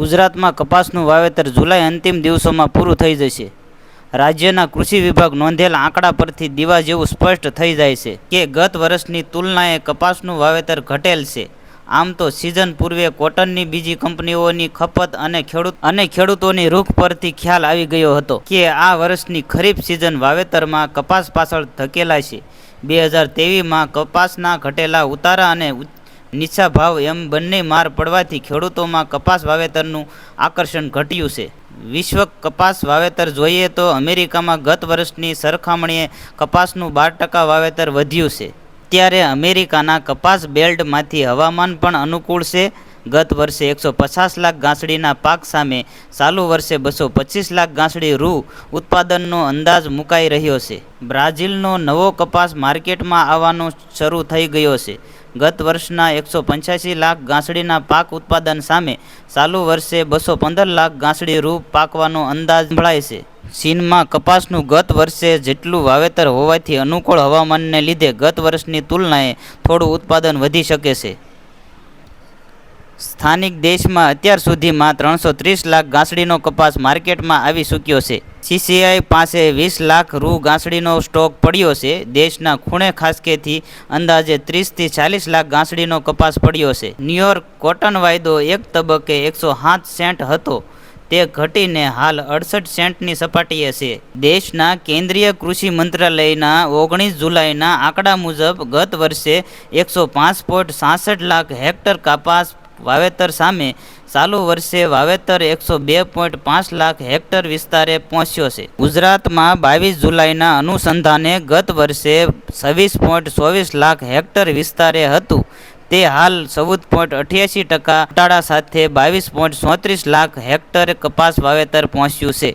ગુજરાતમાં કપાસનું વાવેતર જુલાઈ અંતિમ દિવસોમાં પૂરું થઈ જશે. રાજ્યના કૃષિ વિભાગ નોંધેલા આંકડા પરથી દીવા જેવું સ્પષ્ટ થઈ જાય છે કે ગત વર્ષની તુલનાએ કપાસનું વાવેતર ઘટેલ છે. આમ તો સિઝન પૂર્વે કોટનની બીજી કંપનીઓની ખપત અને ખેડૂત અને ખેડૂતોની રૂખ પરથી ખ્યાલ આવી ગયો હતો કે આ વર્ષની ખરીફ સિઝન વાવેતરમાં કપાસ પાછળ ધકેલાય છે. બે હજાર તેવીસમાં કપાસના ઘટેલા ઉતારા અને નીચા ભાવ એમ બંને માર પડવાથી ખેડૂતોમાં કપાસ વાવેતરનું આકર્ષણ ઘટ્યું છે. વિશ્વ કપાસ વાવેતર જોઈએ તો અમેરિકામાં ગત વર્ષની સરખામણીએ કપાસનું બાર ટકા વાવેતર વધ્યું છે. ત્યારે અમેરિકાના કપાસ બેલ્ટમાંથી હવામાન પણ અનુકૂળ છે. ગત વર્ષે એકસો પચાસ લાખ ગાંસડીના પાક સામે ચાલુ વર્ષે બસો પચીસ લાખ ગાંસડી રૂ ઉત્પાદનનો અંદાજ મુકાઈ રહ્યો છે. બ્રાઝિલનો નવો કપાસ માર્કેટમાં આવવાનો શરૂ થઈ ગયો છે. ગત વર્ષના એકસો પંચ્યાસી લાખ ગાંસડીના પાક ઉત્પાદન સામે ચાલુ વર્ષે બસો પંદર લાખ ગાંસડી રૂપ પાકવાનો અંદાજ સંભળાય છે. ચીનમાં કપાસનું ગત વર્ષે જેટલું વાવેતર હોવાથી અનુકૂળ હવામાનને લીધે ગત વર્ષની તુલનાએ થોડું ઉત્પાદન વધી શકે છે. સ્થાનિક દેશમાં અત્યાર સુધીમાં ત્રણસો ત્રીસ લાખ ગાંસડીનો કપાસ માર્કેટમાં આવી ચૂક્યો છે. સીસીઆઈ પાસે વીસ લાખ રૂ ગાંસડીનો સ્ટોક પડ્યો છે. દેશના ખૂણે ખાસકેથી અંદાજે ત્રીસથી ચાલીસ લાખ ગાંસડીનો કપાસ પડ્યો છે. ન્યુયોર્ક કોટન વાયદો એક તબક્કે એકસો સાત સેન્ટ હતો. તે ઘટીને હાલ અડસઠ સેન્ટની સપાટીએ છે. દેશના કેન્દ્રીય કૃષિ મંત્રાલયના ઓગણીસ જુલાઈના આંકડા મુજબ ગત વર્ષે એકસો પાંચ પોઈન્ટ સાસઠ લાખ હેક્ટર કપાસ વાવેતર સામે ચાલુ વર્ષે વાવેતર એકસો બે પોઈન્ટ પાંચ લાખ હેક્ટર વિસ્તારે પહોંચ્યો છે. ગુજરાતમાં બાવીસ જુલાઈના અનુસંધાને ગત વર્ષે છવ્વીસ પોઈન્ટ ચોવીસ લાખ હેક્ટર વિસ્તારે હતું. તે હાલ ચૌદ પોઈન્ટ અઠ્યાસી ટકા ઘટાડા સાથે બાવીસ પોઈન્ટ ચોત્રીસ લાખ હેક્ટર કપાસ વાવેતર પહોંચ્યું છે.